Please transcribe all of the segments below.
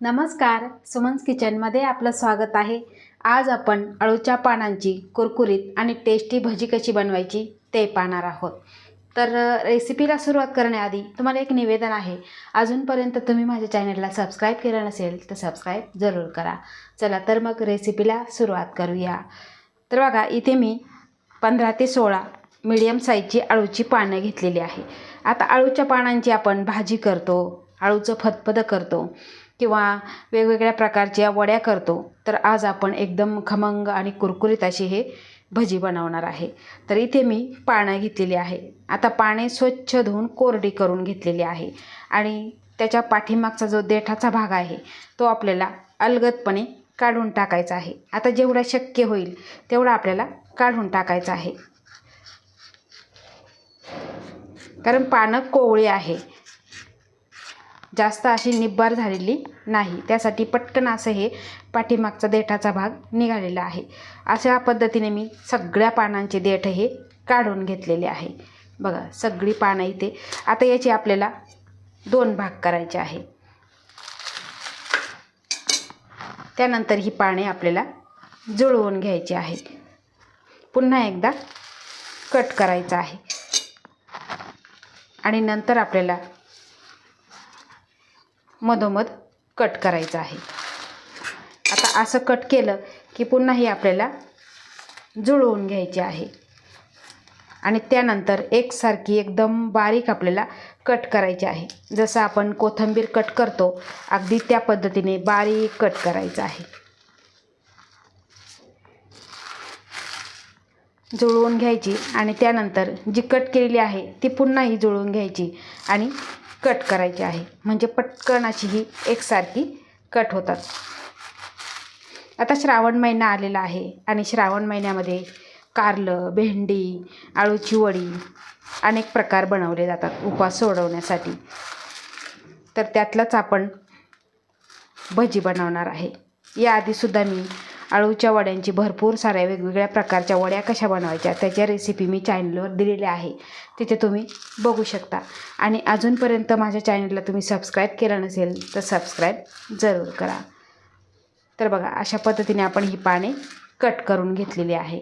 नमस्कार सुमन्स किचनमध्ये आपलं स्वागत आहे. आज आपण अळूच्या पानांची कुरकुरीत आणि टेस्टी भजी कशी बनवायची ते पाहणार आहोत. तर रेसिपीला सुरुवात करण्याआधी तुम्हाला एक निवेदन आहे. अजूनपर्यंत तुम्ही माझ्या चॅनलला सबस्क्राईब केलं नसेल तर सबस्क्राईब जरूर करा. चला तर मग रेसिपीला सुरुवात करूया. तर बघा इथे मी पंधरा ते सोळा मीडियम साईजची अळूची पानं घेतलेली आहे. आता अळूच्या पानांची आपण भाजी करतो अळूचं फतफदं करतो. किंवा वेगवेगळ्या प्रकारच्या वड्या करतो तर आज आपण एकदम खमंग आणि कुरकुरीत अशी हे भजी बनवणार आहे. तर इथे मी पानं घेतलेली आहे. आता पाने स्वच्छ धुवून कोरडी करून घेतलेली आहे. आणि त्याच्या पाठीमागचा जो देठाचा भाग आहे तो आपल्याला अलगदपणे काढून टाकायचा आहे. आता जेवढा शक्य होईल तेवढा आपल्याला काढून टाकायचं आहे. कारण पानं कोवळी आहे. जास्त अशी निब्बार झालेली नाही. त्यासाठी पटकन असं हे पाठीमागचा देठाचा भाग निघालेला आहे. अशा पद्धतीने मी सगळ्या पानांचे देठ हे काढून घेतलेले आहे. बघा सगळी पानं इथे. आता याचे आपल्याला दोन भाग करायचे आहे. त्यानंतर ही पाने आपल्याला जुळवून घ्यायची आहे पुन्हा एकदा कट करायचं आहे. आणि नंतर आपल्याला मधोमध कट करायचं आहे. आता असं कट केलं की पुन्हा हे आपल्याला जुळवून घ्यायचे आहे. आणि त्यानंतर एकसारखी एकदम बारीक आपल्याला कट करायची आहे. जसं आपण कोथिंबीर कट करतो अगदी त्या पद्धतीने बारीक कट करायचं आहे. जुळवून घ्यायची आणि त्यानंतर जी कट केलेली आहे ती पुन्हाही जुळवून घ्यायची आणि कट करायची आहे. म्हणजे पटकन अशी ही एकसारखी कट होतात. आता श्रावण महिना आलेला आहे आणि श्रावण महिन्यामध्ये कारलं भेंडी आळूची वडी अनेक प्रकार बनवले जातात उपवास सोडवण्यासाठी. तर त्यातलंच आपण भजी बनवणार आहे. याआधीसुद्धा मी आळूच्या वड्यांची भरपूर साऱ्या वेगवेगळ्या प्रकारच्या वड्या कशा बनवायच्या त्याच्या रेसिपी मी चॅनलवर दिलेल्या आहे. तिथे तुम्ही बघू शकता. आणि अजूनपर्यंत माझ्या चॅनलला तुम्ही सबस्क्राईब केलं नसेल तर सबस्क्राईब जरूर करा. तर बघा अशा पद्धतीने आपण ही पाने कट करून घेतलेली आहे.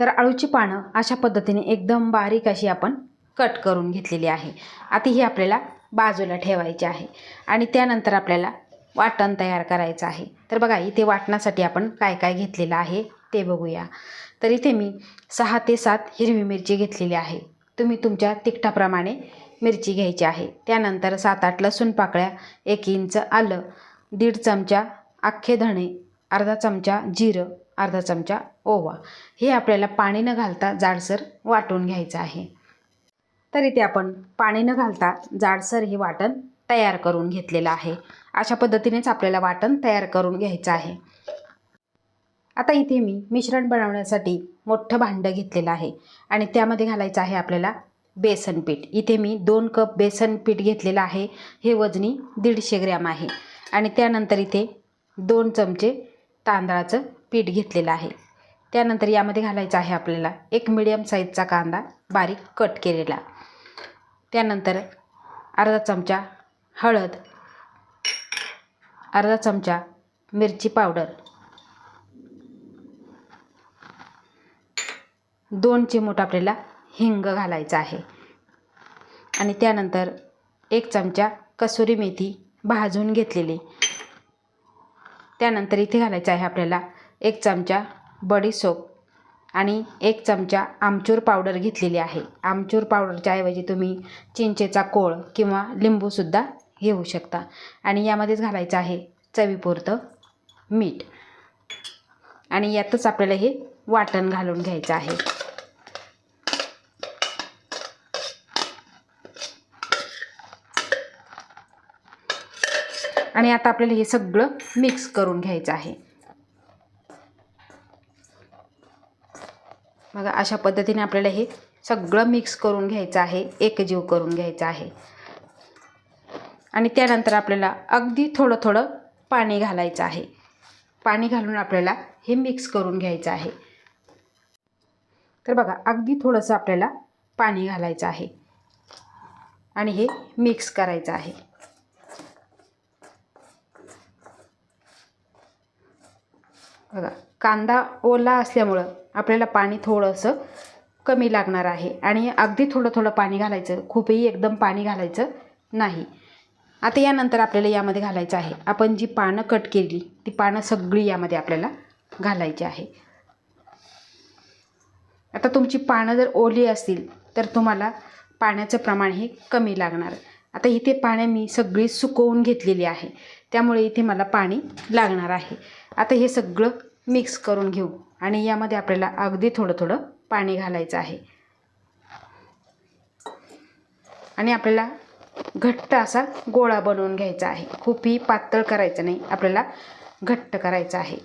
तर अळूची पानं अशा पद्धतीने एकदम बारीक अशी आपण कट करून घेतलेली आहे. आता ही आपल्याला बाजूला ठेवायची आहे. आणि त्यानंतर आपल्याला वाटण तयार करायचं आहे. तर बघा इथे वाटणासाठी आपण काय काय घेतलेलं आहे ते बघूया. तर इथे मी सहा ते सात हिरवी मिरची घेतलेली आहे. तुम्ही तुमच्या तिखटाप्रमाणे मिरची घ्यायची आहे. त्यानंतर सात आठ लसूण पाकळ्या एक इंच आलं दीड चमचा अख्खे धणे अर्धा चमचा जिरं अर्धा चमचा ओवा. हे आपल्याला पाणी न घालता जाडसर वाटून घ्यायचं आहे. तर इथे आपण पाणी न घालता जाडसर हे वाटण तयार करून घेतलेलं आहे. अशा पद्धतीनेच आपल्याला वाटण तयार करून घ्यायचं आहे. आता इथे मी मिश्रण बनवण्यासाठी मोठं भांडं घेतलेलं आहे आणि त्यामध्ये घालायचं आहे आपल्याला बेसन पीठ. इथे मी दोन कप बेसन पीठ घेतलेलं आहे. हे वजनी दीडशे ग्रॅम आहे आणि त्यानंतर इथे दोन चमचे तांदळाचं पीठ घेतलेलं आहे. त्यानंतर यामध्ये घालायचं आहे आपल्याला एक मिडियम साईजचा कांदा बारीक कट केलेला. त्यानंतर अर्धा चमचा हळद अर्धा चमचा मिरची पावडर. दोन चिमूट आपल्याला हिंग घालायचा आहे. आणि त्यानंतर एक चमचा कसुरी मेथी भाजून घेतलेली. त्यानंतर इथे घालायचं आहे आपल्याला एक चमचा बडीसोप आणि एक चमचा आमचूर पावडर घेतलेली आहे. आमचूर पावडरच्या ऐवजी तुम्ही चिंचेचा कोळ किंवा लिंबूसुद्धा घेऊ शकता. आणि यामध्येच घालायचं आहे चवीपुरतं मीठ. आणि यातच आपल्याला हे वाटण घालून घ्यायचं आहे. आणि आता आपल्याला हे सगळं मिक्स करून घ्यायचं आहे. मग अशा पद्धतीने आपल्याला हे सगळं मिक्स करून घ्यायचं आहे. एकजीव करून घ्यायचं आहे. आणि त्यानंतर आपल्याला अगदी थोडं थोडं पाणी घालायचं आहे. पाणी घालून आपल्याला हे मिक्स करून घ्यायचं आहे. तर बघा अगदी थोडंसं आपल्याला पाणी घालायचं आहे. आणि हे मिक्स करायचं आहे. बघा कांदा ओला असल्यामुळं आपल्याला पाणी थोडंसं कमी लागणार आहे. आणि अगदी थोडं थोडं पाणी घालायचं. खूपही एकदम पाणी घालायचं नाही. आता यानंतर आपल्याला यामध्ये घालायचं आहे. आपण जी पानं कट केली ती पानं सगळी यामध्ये आपल्याला घालायची आहे. आता तुमची पानं जर ओली असतील तर तुम्हाला पाण्याचं प्रमाण हे कमी लागणार. आता इथे पाणी मी सगळी सुकवून घेतलेली आहे. त्यामुळे इथे मला पाणी लागणार आहे. आता हे सगळं मिक्स करून घेऊ आणि यामध्ये आपल्याला अगदी थोडं थोडं पाणी घालायचं आहे. आणि आपल्याला घट्ट असा गोळा बनवून घ्यायचा आहे. खूपही पातळ करायचं नाही. आपल्याला घट्ट करायचं आहे.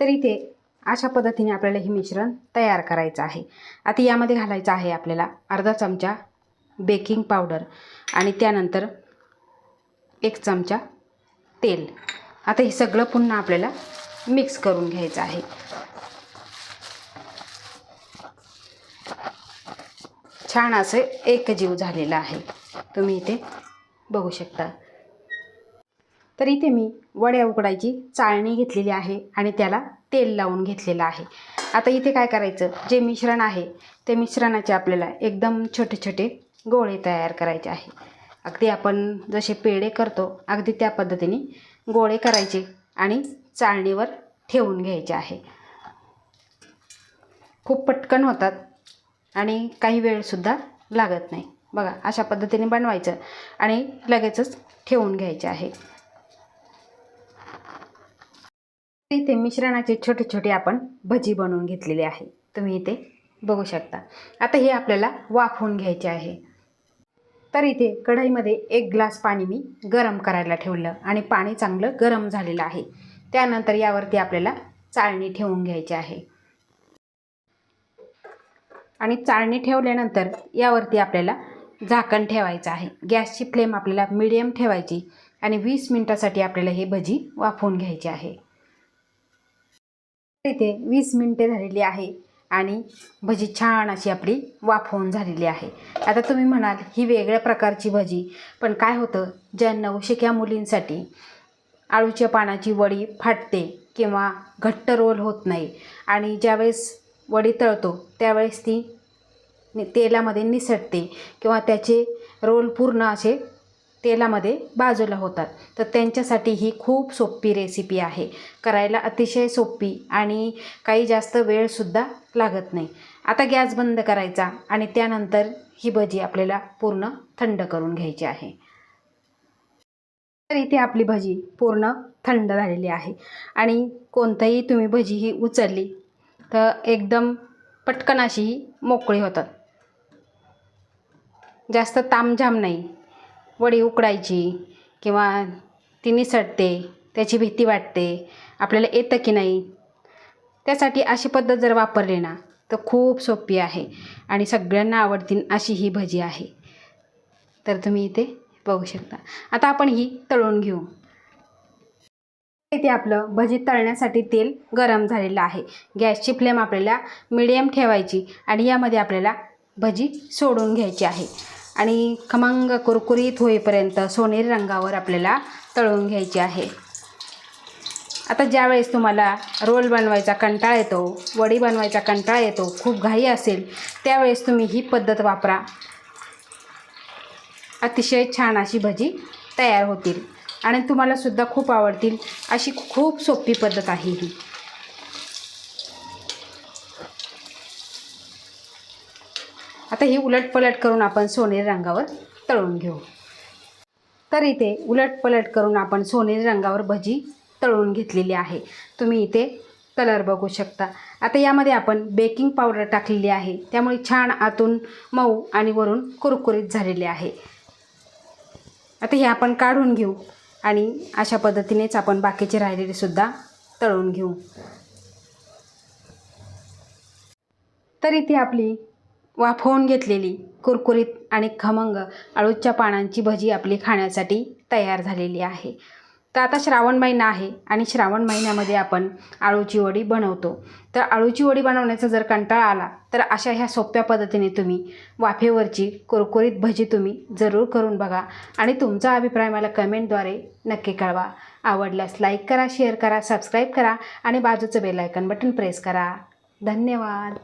तर इथे अशा पद्धतीने आपल्याला हे मिश्रण तयार करायचं आहे. आता यामध्ये घालायचं आहे आपल्याला अर्धा चमचा बेकिंग पावडर आणि त्यानंतर एक चमचा तेल. आता हे सगळं पुन्हा आपल्याला मिक्स करून घ्यायचं आहे. छान असं एकजीव झालेलं आहे. तुम्ही इथे बघू शकता. तर इथे मी वड्या उकडायची चाळणी घेतलेली आहे आणि त्याला तेल लावून घेतलेलं आहे. आता इथे काय करायचं? जे मिश्रण आहे ते मिश्रणाचे आपल्याला एकदम छोटे छोटे गोळे तयार करायचे आहे. अगदी आपण जसे पेढे करतो अगदी त्या पद्धतीने गोळे करायचे आणि चाळणीवर ठेवून घ्यायचे आहे. खूप पटकन होतात. आणि काही वेळसुद्धा लागत नाही. बघा अशा पद्धतीने बनवायचं आणि लगेचच ठेवून घ्यायचे आहे. इथे मिश्रणाचे छोटे छोटे आपण भजी बनवून घेतलेले आहे. तुम्ही इथे बघू शकता. आता हे आपल्याला वाफवून घ्यायचे आहे. तर इथे कढईमध्ये एक ग्लास पाणी मी गरम करायला ठेवलं आणि पाणी चांगलं गरम झालेलं आहे. त्यानंतर यावरती आपल्याला चाळणी ठेवून घ्यायची आहे. आणि चाळणी ठेवल्यानंतर यावरती आपल्याला झाकण ठेवायचं आहे. गॅसची फ्लेम आपल्याला मिडियम ठेवायची आणि वीस मिनटासाठी आपल्याला हे भजी वाफवून घ्यायची आहे. इथे वीस मिनटे झालेली आहे आणि भजी छान अशी आपली वाफवून झालेली आहे. आता तुम्ही म्हणाल ही वेगळ्या प्रकारची भजी. पण काय होतं ज्या नवशिक्या मुलींसाठी आळूच्या पानाची वडी फाटते किंवा घट्ट रोल होत नाही आणि ज्यावेळेस वडी तळतो. त्यावेळेस ती तेलामध्ये निसटते किंवा त्याचे रोल पूर्ण असे तेलामध्ये बाजूला होतात. तर त्यांच्यासाठी ही खूप सोपी रेसिपी आहे. करायला अतिशय सोपी आणि काही जास्त वेळसुद्धा लागत नाही. आता गॅस बंद करायचा आणि त्यानंतर ही भजी आपल्याला पूर्ण थंड करून घ्यायची आहे. तर इथे आपली भजी पूर्ण थंड झालेली आहे. आणि कोणतंही तुम्ही भजी ही उचलली तर एकदम पटकन अशी ही मोकळी होतात. जास्त तामझाम नाही. वडी उकडायची किंवा ती निसटते त्याची भीती वाटते आपल्याला येतं की नाही त्यासाठी अशी पद्धत जर वापरली ना तर खूप सोपी आहे आणि सगळ्यांना आवडतील अशी ही भजी आहे. तर तुम्ही इथे बघू शकता. आता आपण ही तळून घेऊ. इथे आपलं भजी तळण्यासाठी तेल गरम झालेलं आहे. गॅसची फ्लेम आपल्याला मिडियम ठेवायची आणि यामध्ये आपल्याला भजी सोडून घ्यायची आहे. आणि खमंग कुरकुरीत होईपर्यंत सोनेरी रंगावर आपल्याला तळून घ्यायची आहे. आता ज्यावेळेस तुम्हाला रोल बनवायचा कंटाळा येतो वडी बनवायचा कंटाळा येतो खूप घाई असेल त्यावेळेस तुम्ही ही पद्धत वापरा. अतिशय छान अशी भजी तयार होतील. आणि तुम्हालासुद्धा खूप आवडतील. अशी खूप सोपी पद्धत आहे ही. आता ही उलटपलट करून आपण सोनेरी रंगावर तळून घेऊ. तर इथे उलटपलट करून आपण सोनेरी रंगावर भजी तळून घेतलेली आहे. तुम्ही इथे कलर बघू शकता. आता यामध्ये आपण बेकिंग पावडर टाकलेली आहे. त्यामुळे छान आतून मऊ आणि वरून कुरकुरीत झालेले आहे. आता हे आपण काढून घेऊ. आणि अशा पद्धतीनेच आपण बाकीचे राहिलेले सुद्धा तळून घेऊ. तर इथे आपली वाफवून घेतलेली कुरकुरीत आणि खमंग अळूच्या पानांची भजी आपली खाण्यासाठी तयार झालेली आहे. तर आता श्रावण महिना आहे आणि श्रावण महिन्यामध्ये आपण आळूची वडी बनवतो. तर आळूची वडी बनवण्याचा जर कंटाळा आला तर अशा ह्या सोप्या पद्धतीने तुम्ही वाफेवरची कुरकुरीत भजी तुम्ही जरूर करून बघा आणि तुमचा अभिप्राय मला कमेंटद्वारे नक्की कळवा. आवडल्यास लाईक करा शेअर करा सबस्क्राईब करा आणि बाजूचं बेलायकन बटन प्रेस करा. धन्यवाद.